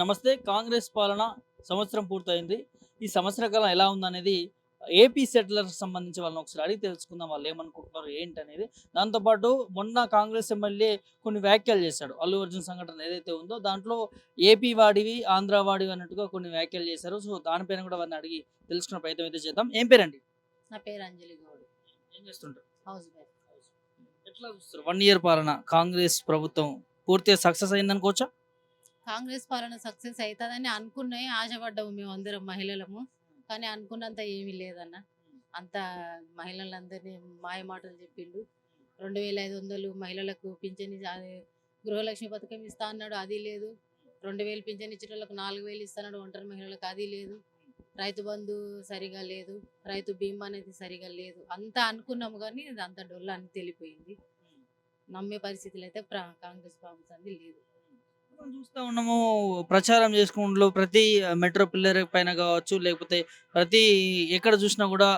నమస్తే కాంగ్రెస్ పాలన సంవత్సరం పూర్తయింది. ఈ సంవత్సర కాలం ఎలా ఉందనేది ఏపీ సెటిలర్స్ సంబంధించి వాళ్ళని ఒకసారి అడిగి తెలుసుకుందాం వాళ్ళు ఏమనుకుంటున్నారు ఏంటి అనేది దాంతోపాటు మొన్న కాంగ్రెస్ ఎమ్మెల్యే కొన్ని వ్యాఖ్యలు చేశాడు. అల్లు అర్జున్ సంఘటన ఏదైతే ఉందో దాంట్లో ఏపీ వాడివి ఆంధ్ర వాడివి అన్నట్టుగా కొన్ని వ్యాఖ్యలు చేశారు. సో దానిపైన కూడా వారిని అడిగి తెలుసుకునే ప్రయత్నం అయితే చేద్దాం. ఏం పేరండి? నా పేరు అంజలి గౌడ్. ఏం చేస్తుంటారు? హౌస్ ఎట్లా చూస్తారు? వన్ ఇయర్ పాలన కాంగ్రెస్ ప్రభుత్వం పూర్తిగా సక్సెస్ అయిందనుకోవచ్చా? కాంగ్రెస్ పాలన సక్సెస్ అవుతుందని అనుకున్నాయి ఆశపడ్డాము మేము అందరం మహిళలము. కానీ అనుకున్నంత ఏమీ లేదన్న. అంత మహిళలందరినీ మాయ మాటలు చెప్పిండు. రెండు వేల ఐదు వందలు మహిళలకు పింఛన్ గృహలక్ష్మి పథకం ఇస్తా అన్నాడు అది లేదు. రెండు వేలు పింఛన్ ఇచ్చిన వాళ్ళకు నాలుగు వేలు ఇస్తున్నాడు ఒంటరి మహిళలకు అది లేదు. రైతు బంధు సరిగా లేదు. రైతు బీమా అనేది సరిగా లేదు. అంతా అనుకున్నాము కానీ ఇది అంత డొల్ల అని తెలిపోయింది. నమ్మే పరిస్థితులు అయితే కాంగ్రెస్ ప్రభుత్వం లేదు. మనం చూస్తూ ఉన్నాము ప్రచారం చేసుకుంటూ ప్రతి మెట్రో పిల్లర్ పైన కావచ్చు లేకపోతే ప్రతి ఎక్కడ చూసినా కూడా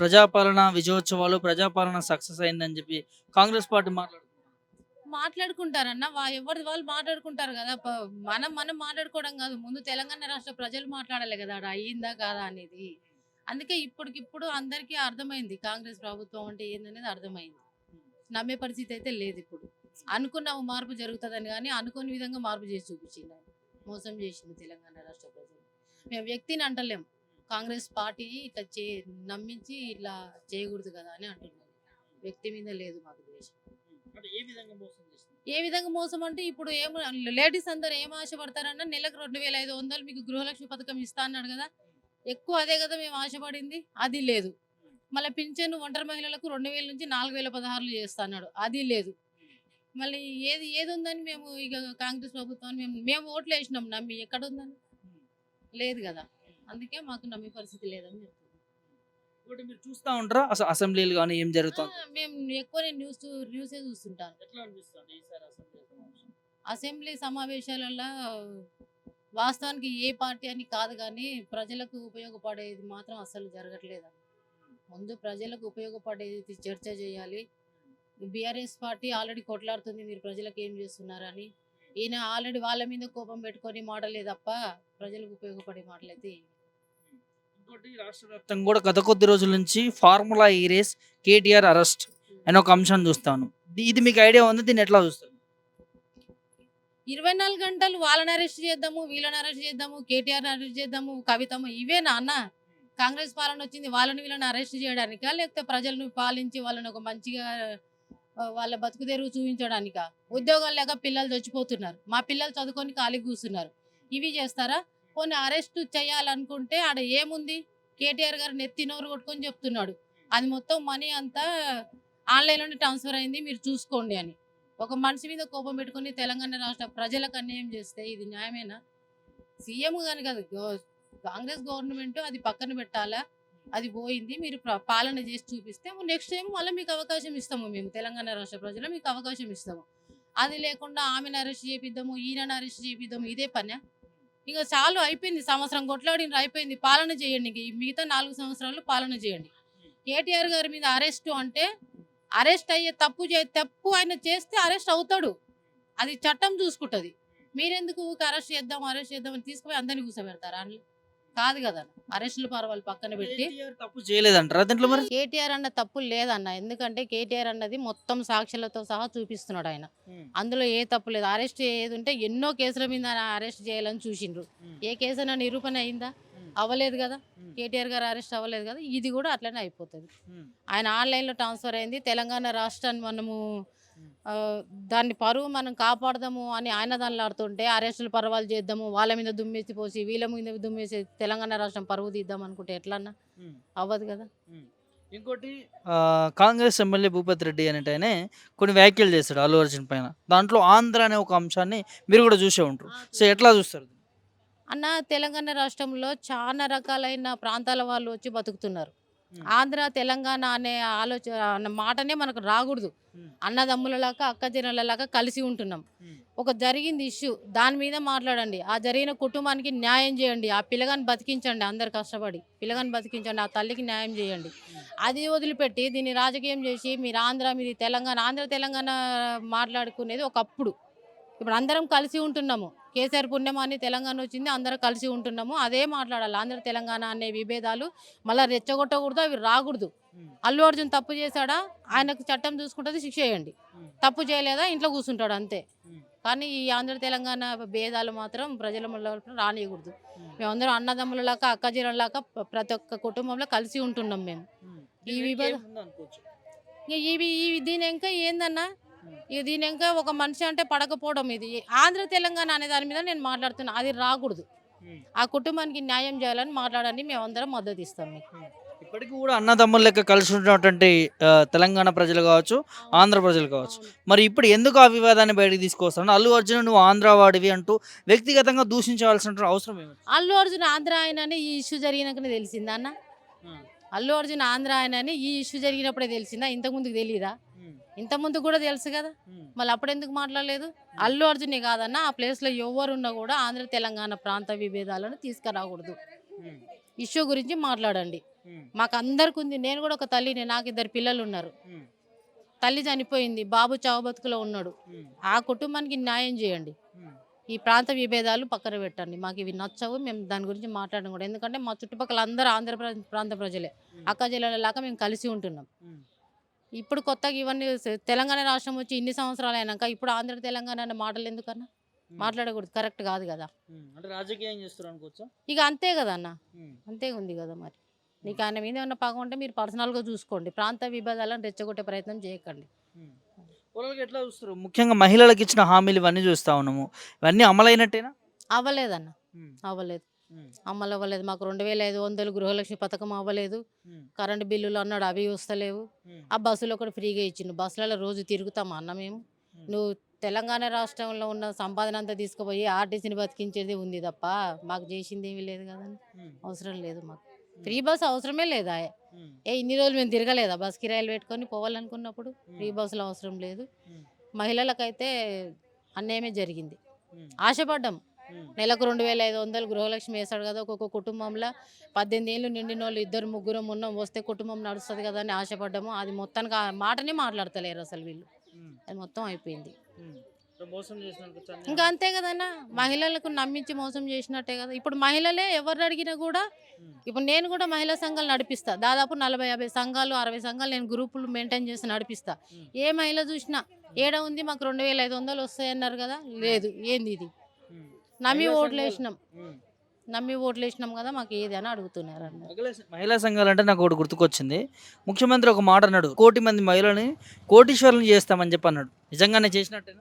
ప్రజాపాలన విజయోత్సవాలు ప్రజాపాలన సక్సెస్ అయిందని చెప్పి కాంగ్రెస్ పార్టీ మాట్లాడుతుంది. మాట్లాడుకుంటారన్న వా ఎవరి వాళ్ళు మాట్లాడుకుంటారు కదా మనం మనం మాట్లాడుకోవడం కాదు ముందు తెలంగాణ రాష్ట్ర ప్రజలు మాట్లాడాలి కదా ఆడ అయ్యిందా కాదా అనేది. అందుకే ఇప్పటికిప్పుడు అందరికీ అర్థమైంది కాంగ్రెస్ ప్రభుత్వం అంటే ఏందనేది అర్థమైంది. నమ్మే పరిస్థితి అయితే లేదు ఇప్పుడు. అనుకున్నాము మార్పు జరుగుతుందని కానీ అనుకోని విధంగా మార్పు చేసి చూపించింది ఆయన. మోసం చేసింది తెలంగాణ రాష్ట్ర ప్రజలు. మేము వ్యక్తిని అంటలేం. కాంగ్రెస్ పార్టీ ఇట్లా చే నమ్మించి ఇట్లా చేయకూడదు కదా అని అంటున్నాం వ్యక్తి మీద లేదు మాకు ద్వేషం. ఏ విధంగా మోసం చేస్తుంది ఏ విధంగా మోసం అంటే ఇప్పుడు ఏం లేడీస్ అందరు ఏం ఆశపడతారన్న నెలకు రెండు వేల ఐదు వందలు మీకు గృహలక్ష్మి పథకం ఇస్తా అన్నాడు కదా. ఎక్కువ అదే కదా మేము ఆశపడింది. అది లేదు. మళ్ళీ పింఛన్ ఒంటరి మహిళలకు రెండు వేల నుంచి నాలుగు వేల పదహారులు చేస్తా అన్నాడు. అది లేదు. మళ్ళీ ఏది ఏది ఉందని మేము ఇక కాంగ్రెస్ ప్రభుత్వాన్ని మేము మేము ఓట్లు వేసినాం నమ్మి ఎక్కడ ఉందని లేదు కదా. అందుకే మాకు నమ్మే పరిస్థితి లేదని చెప్తున్నాం. ఒకటి మీరు చూస్తా ఉంటారా? అసలు అసెంబ్లీలు కానీ ఏం జరుగుతుంది మేము ఎక్కువ నేను న్యూస్ న్యూసే చూస్తుంటాను ఎట్లా అనిపిస్తుంది ఈసారి అసెంబ్లీ సమావేశం? అసెంబ్లీ సమావేశాలలో వాస్తవానికి ఏ పార్టీ అని కాదు కానీ ప్రజలకు ఉపయోగపడేది మాత్రం అసలు జరగట్లేదు ముందు ప్రజలకు ఉపయోగపడేది చర్చ చేయాలి బీఆర్ఎస్ పార్టీ ఆల్రెడీ కొట్లాడుతుంది మీరు ప్రజలకు ఏం చేస్తున్నారని. ఈయన ఆల్రెడీ వాళ్ళ మీద కోపం పెట్టుకొని మాటలే తప్ప ప్రజలకు ఉపయోగపడే మాటలైతే ఇంకోటి రాష్ట్ర వ్యాప్తంగా కూడా గత కొద్ది రోజుల నుంచి ఫార్ములా ఈ రేస్ కేటీఆర్ అరెస్ట్ అనే ఒక అంశాన్ని చూస్తాను. ఇది- మీకు ఐడియా ఉంది? దీన్ని ఎట్లా చూస్తారు? ఇరవై నాలుగు గంటలు వాళ్ళని అరెస్ట్ చేద్దాము వీళ్ళని అరెస్ట్ చేద్దాము కేటీఆర్ అరెస్ట్ చేద్దాము కవితమ్మ ఇవేనా అన్న కాంగ్రెస్ పాలన వచ్చింది వాళ్ళని వీళ్ళని అరెస్ట్ చేయడానికా? లేకపోతే ప్రజలను పాలించి వాళ్ళని ఒక మంచిగా వాళ్ళ బతుకు తెరువు చూపించడానికా? ఉద్యోగం లేక పిల్లలు చచ్చిపోతున్నారు. మా పిల్లలు చదువుకొని ఖాళీ కూర్చున్నారు. ఇవి చేస్తారా? కొన్ని అరెస్ట్ చేయాలనుకుంటే ఆడ ఏముంది? కేటీఆర్ గారు నెత్తి నోరు కొట్టుకొని చెప్తున్నాడు. అది మొత్తం మనీ అంతా ఆన్లైన్లోనే ట్రాన్స్ఫర్ అయింది మీరు చూసుకోండి అని. ఒక మనిషి మీద కోపం పెట్టుకొని తెలంగాణ రాష్ట్ర ప్రజలకు అన్యాయం చేస్తే ఇది న్యాయమేనా? సీఎం కానీ కాదు కాంగ్రెస్ గవర్నమెంట్ అది పక్కన పెట్టాలా? అది పోయింది. మీరు పాలన చేసి చూపిస్తే నెక్స్ట్ టైం మళ్ళీ మీకు అవకాశం ఇస్తాము మేము. తెలంగాణ రాష్ట్ర ప్రజలు మీకు అవకాశం ఇస్తాము. అది లేకుండా ఆమెను అరెస్ట్ చేపిద్దాము ఈయనను అరెస్ట్ చేపిద్దాము ఇదే పనే ఇక చాలు అయిపోయింది. సంవత్సరం కొట్లాడిన అయిపోయింది. పాలన చేయండి ఇంక. మిగతా నాలుగు సంవత్సరాలు పాలన చేయండి. కేటీఆర్ గారి మీద అరెస్ట్ అంటే అరెస్ట్ అయ్యే తప్పు చే తప్పు ఆయన చేస్తే అరెస్ట్ అవుతాడు. అది చట్టం చూసుకుంటుంది. మీరెందుకు అరెస్ట్ చేద్దాం అరెస్ట్ చేద్దాం అని తీసుకుపోయి అందరినీ కూర్చోబెడతారా అందులో కాదు కదా. అరెస్టులు పర్వాలు పక్కన పెట్టి కేటీఆర్ తప్పు చేయలేదంటారా దీంట్లో మరి? కేటీఆర్ అన్న తప్పు లేదన్న. ఎందుకంటే కేటీఆర్ అన్నది మొత్తం సాక్షులతో సహా చూపిస్తున్నాడు ఆయన. అందులో ఏ తప్పు లేదు. అరెస్ట్ ఏది ఉంటే ఎన్నో కేసుల మీద అరెస్ట్ చేయాలని చూసిండ్రు. ఏ కేసు నిరూపణ అయిందా? అవ్వలేదు కదా. కేటీఆర్ గారు అరెస్ట్ అవ్వలేదు కదా. ఇది కూడా అట్లనే అయిపోతుంది. ఆయన ఆన్లైన్లో ట్రాన్స్ఫర్ అయింది. తెలంగాణ రాష్ట్రాన్ని మనము దాన్ని పరువు మనం కాపాడదాము అని ఆయన దానిలాడుతుంటే అరెస్టులు పర్వాలు చేద్దాము వాళ్ళ మీద దుమ్మేసి పోసి వీళ్ళ మీద దుమ్మేసి తెలంగాణ రాష్ట్రం పరువు తీద్దాం అనుకుంటే ఎట్లన్నా అవ్వదు కదా. ఇంకోటి? ఆ, కాంగ్రెస్ ఎమ్మెల్యే భూపతి రెడ్డి అనేటనే కొన్ని వ్యాఖ్యలు చేశాడు అల్లు అర్జున్ పైన. దాంట్లో ఆంధ్ర అనే ఒక అంశాన్ని మీరు కూడా చూసే ఉంటారు. సో ఎట్లా చూస్తారు? అన్న తెలంగాణ రాష్ట్రంలో చాలా రకాలైన ప్రాంతాల వాళ్ళు వచ్చి బతుకుతున్నారు. ఆంధ్ర తెలంగాణ అనే ఆలోచన అన్న మాటనే మనకు రాకూడదు. అన్నదమ్ములలాగా అక్క చెల్లెలలాగా కలిసి ఉంటున్నాం. ఒక జరిగింది ఇష్యూ దాని మీద మాట్లాడండి. ఆ జరిగిన కుటుంబానికి న్యాయం చేయండి. ఆ పిల్లగాని బతికించండి అందరు కష్టపడి. పిల్లగాని బతికించండి ఆ తల్లికి న్యాయం చేయండి. అది వదిలిపెట్టి దీన్ని రాజకీయం చేసి మీరు ఆంధ్ర మీది తెలంగాణ ఆంధ్ర తెలంగాణ మాట్లాడుకునేది ఒకప్పుడు. ఇప్పుడు అందరం కలిసి ఉంటున్నాము. కేసీఆర్ పుణ్యం అని తెలంగాణ వచ్చింది అందరం కలిసి ఉంటున్నాము. అదే మాట్లాడాలి. ఆంధ్ర తెలంగాణ అనే విభేదాలు మళ్ళీ రెచ్చగొట్టకూడదు అవి రాకూడదు. అల్లు అర్జున్ తప్పు చేశాడా? ఆయనకు చట్టం చూసుకుంటుంది శిక్ష వేయండి. తప్పు చేయలేదా? ఇంట్లో కూర్చుంటాడు అంతే. కానీ ఈ ఆంధ్ర తెలంగాణ భేదాలు మాత్రం ప్రజల రానియకూడదు. మేమందరం అన్నదమ్ములలాగా అక్కజీలలాగా ప్రతి ఒక్క కుటుంబంలో కలిసి ఉంటున్నాం మేము. ఈ విభేద- ఇక ఇవి ఇవి దీని ఇంకా ఏందన్నా? ఇక దీని ఇంకా ఒక మనిషి అంటే పడకపోవడం ఇది. ఆంధ్ర తెలంగాణ అనే దాని మీద నేను మాట్లాడుతున్నా. అది రాకూడదు. ఆ కుటుంబానికి న్యాయం చేయాలని మాట్లాడని మేమందరం మద్దతు ఇస్తాం మీకు. ఇప్పటికీ కూడా అన్నదమ్ముల లెక్క కలిసి ఉన్నటువంటి తెలంగాణ ప్రజలు కావచ్చు ఆంధ్ర ప్రజలు కావచ్చు. మరి ఇప్పుడు ఎందుకు ఆ వివాదాన్ని బయటకు తీసుకొస్తాను అల్లు అర్జున్ నువ్వు ఆంధ్ర వాడివి అంటూ వ్యక్తిగతంగా దూషించవలసిన అవసరం ఏమి అల్లు అర్జున్ ఆంధ్ర ఆయన అని ఈ ఇష్యూ జరిగినాకనే తెలిసిందా అన్న? అల్లు అర్జున్ ఆంధ్ర ఆయన అని ఈ ఇష్యూ జరిగినప్పుడే తెలిసిందా? ఇంతకుముందుకు తెలియదా ఇంతకుముందు కూడా తెలుసు కదా. మళ్ళీ అప్పుడు ఎందుకు మాట్లాడలేదు? అల్లు అర్జునే కాదన్న ఆ ప్లేస్లో ఎవరున్నా కూడా ఆంధ్ర తెలంగాణ ప్రాంత విభేదాలను తీసుకురాకూడదు. ఇష్యూ గురించి మాట్లాడండి. మాకు అందరికి ఉంది నేను కూడా ఒక తల్లిని నాకు ఇద్దరు పిల్లలు ఉన్నారు. తల్లి చనిపోయింది. బాబు చావు బతుకులో ఉన్నాడు ఆ కుటుంబానికి న్యాయం చేయండి. ఈ ప్రాంత విభేదాలు పక్కన పెట్టండి. మాకు ఇవి నచ్చవు. మేము దాని గురించి మాట్లాడడం కూడా. ఎందుకంటే మా చుట్టుపక్కల అందరూ ఆంధ్ర ప్ర- ప్రాంత ప్రజలే. అక్క జిల్లాలాగా మేము కలిసి ఉంటున్నాం. ఇప్పుడు కొత్తగా ఇవన్నీ తెలంగాణ రాష్ట్రం వచ్చి ఇన్ని సంవత్సరాలు అయినాక ఇప్పుడు ఆంధ్ర తెలంగాణ అనే మాటలు ఎందుకన్నా? మాట్లాడకూడదు. కరెక్ట్ కాదు కదా. అంటే రాజకీయం చేస్తారు అనుకోవచ్చా? ఇక అంతే కదా అన్న. అంతే ఉంది కదా మరి. నీకు ఆయన మీద ఏమన్నా పగ ఉంటే మీరు పర్సనల్గా చూసుకోండి. ప్రాంత విభేదాలను రెచ్చగొట్టే ప్రయత్నం చేయకండి. ఎట్లా చూస్తారు? ముఖ్యంగా మహిళలకు ఇచ్చిన హామీలు ఇవన్నీ చూస్తా ఉన్నాము. ఇవన్నీ అమలైనట్టేనా? అవ్వలేదన్న. అవ్వలేదు. అమలు అవ్వలేదు. మాకు రెండు వేల ఐదు వందలు గృహలక్ష్మి పథకం అవ్వలేదు. కరెంటు బిల్లులు అన్నాడు అవి వస్తలేవు. ఆ బస్సులో కూడా ఫ్రీగా ఇచ్చిండు. బస్సులలో రోజు తిరుగుతాం అన్న మేము. నువ్వు తెలంగాణ రాష్ట్రంలో ఉన్న సంపాదన అంతా తీసుకుపోయి ఆర్టీసీని బతికించేది ఉంది తప్ప మాకు చేసింది ఏమీ లేదు కదండి అవసరం లేదు మాకు. ఫ్రీ బస్ అవసరమే లేదా? ఏ ఇన్ని రోజులు మేము తిరగలేదా? బస్ కిరాయిలు పెట్టుకొని పోవాలనుకున్నప్పుడు ఫ్రీ బస్సులు అవసరం లేదు. మహిళలకైతే అన్యాయమే జరిగింది. ఆశపడ్డాం. నెలకు రెండు వేల ఐదు వందలు గృహలక్ష్మి వేస్తాడు కదా ఒక్కొక్క కుటుంబంలో పద్దెనిమిది ఏళ్ళు నిండిన వాళ్ళు ఇద్దరు ముగ్గురు ఉన్నాం వస్తే కుటుంబం నడుస్తుంది కదా అని ఆశపడ్డాము. అది మొత్తానికి ఆ మాటనే మాట్లాడతలేరు అసలు వీళ్ళు. అది మొత్తం అయిపోయింది. ఇంకా అంతే కదన్నా మహిళలకు నమ్మించి మోసం చేసినట్టే కదా. ఇప్పుడు మహిళలే ఎవరిని అడిగినా కూడా ఇప్పుడు నేను కూడా మహిళా సంఘాలు నడిపిస్తా. దాదాపు నలభై యాభై సంఘాలు అరవై సంఘాలు నేను గ్రూపులు మెయింటైన్ చేసి నడిపిస్తా. ఏ మహిళ చూసినా ఏడ ఉంది మాకు రెండు వేల ఐదు వందలు వస్తాయన్నారు కదా. లేదు. ఏంది ఇది? నమ్మి ఓట్లు. వేసినాం. నమ్మి ఓట్లు వేసినాం కదా మాకు ఏది అని అడుగుతున్నారు అన్నారు మహిళా- సంఘాలు అంటే నాకు ఒకటి గుర్తుకొచ్చింది. ముఖ్యమంత్రి ఒక మాట అన్నాడు కోటి మంది మహిళని కోటీశ్వరులను చేస్తామని చెప్పి అన్నాడు. నిజంగానే చేసినట్టేనా?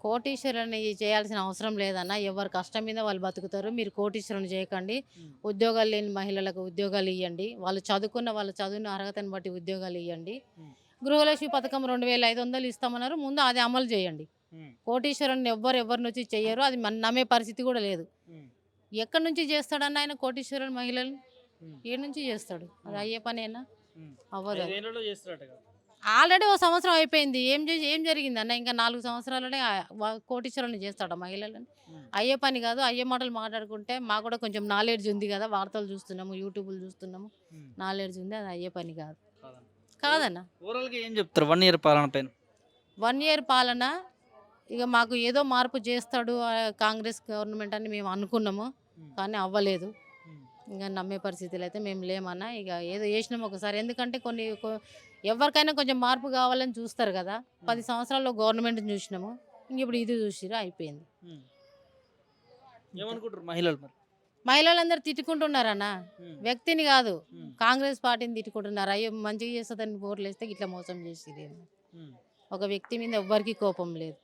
కోటీశ్వరుని చేయాల్సిన అవసరం లేదన్న ఎవరి కష్టం మీద వాళ్ళు బతుకుతారు. మీరు కోటీశ్వరుని చేయకండి. ఉద్యోగాలు లేని మహిళలకు ఉద్యోగాలు ఇవ్వండి వాళ్ళు చదువుకున్న వాళ్ళ చదువుని అర్హతను బట్టి ఉద్యోగాలు ఇవ్వండి. గృహలక్ష్మి పథకం రెండు వేల ఐదు వందలు ఇస్తామన్నారు. ముందు అది అమలు చేయండి. కోటీశ్వరుని ఎవ్వరు ఎవరిని వచ్చి చెయ్యరు అది మన నమ్మే పరిస్థితి కూడా లేదు. ఎక్కడి నుంచి చేస్తాడన్న ఆయన కోటీశ్వరుని మహిళలు ఏ నుంచి చేస్తాడు. అది అయ్యే పనేనా అవ్వదు. ఆల్రెడీ ఓ సంవత్సరం అయిపోయింది. ఏం చేసి ఏం జరిగింది అన్న? ఇంకా నాలుగు సంవత్సరాలనే కోటీశ్వరుని చేస్తాడు మహిళలని. అయ్యే పని కాదు. అయ్యే మాటలు మాట్లాడుకుంటే మాకు కూడా కొంచెం నాలెడ్జ్ ఉంది కదా. వార్తలు చూస్తున్నాము యూట్యూబ్లు చూస్తున్నాము. నాలెడ్జ్ ఉంది. అది అయ్యే పని కాదు. కాదన్న. ఓవరాల్గా ఏం చెప్తారు? వన్ ఇయర్ పాలన పైన. వన్ ఇయర్ పాలన ఇక మాకు ఏదో మార్పు చేస్తాడు కాంగ్రెస్ గవర్నమెంట్ అని మేము అనుకున్నాము. కానీ అవ్వలేదు. ఇంకా నమ్మే పరిస్థితులు అయితే మేము లేమన్నా. ఇక ఏదో చేసినాం ఒకసారి. ఎందుకంటే కొన్ని ఎవరికైనా కొంచెం మార్పు కావాలని చూస్తారు కదా. పది సంవత్సరాల్లో గవర్నమెంట్ చూసినాము. ఇంక ఇప్పుడు ఇది చూసిరా అయిపోయింది. ఏమనుకుంటారు మహిళలు మరి? మహిళలందరూ తిట్టుకుంటున్నారన్న. వ్యక్తిని కాదు. కాంగ్రెస్ పార్టీని తిట్టుకుంటున్నారు. అయ్యో మంచిగా చేస్తుందని ఓట్లు వేస్తే ఇట్లా మోసం చేసి ఒక వ్యక్తి మీద ఎవ్వరికీ కోపం లేదు.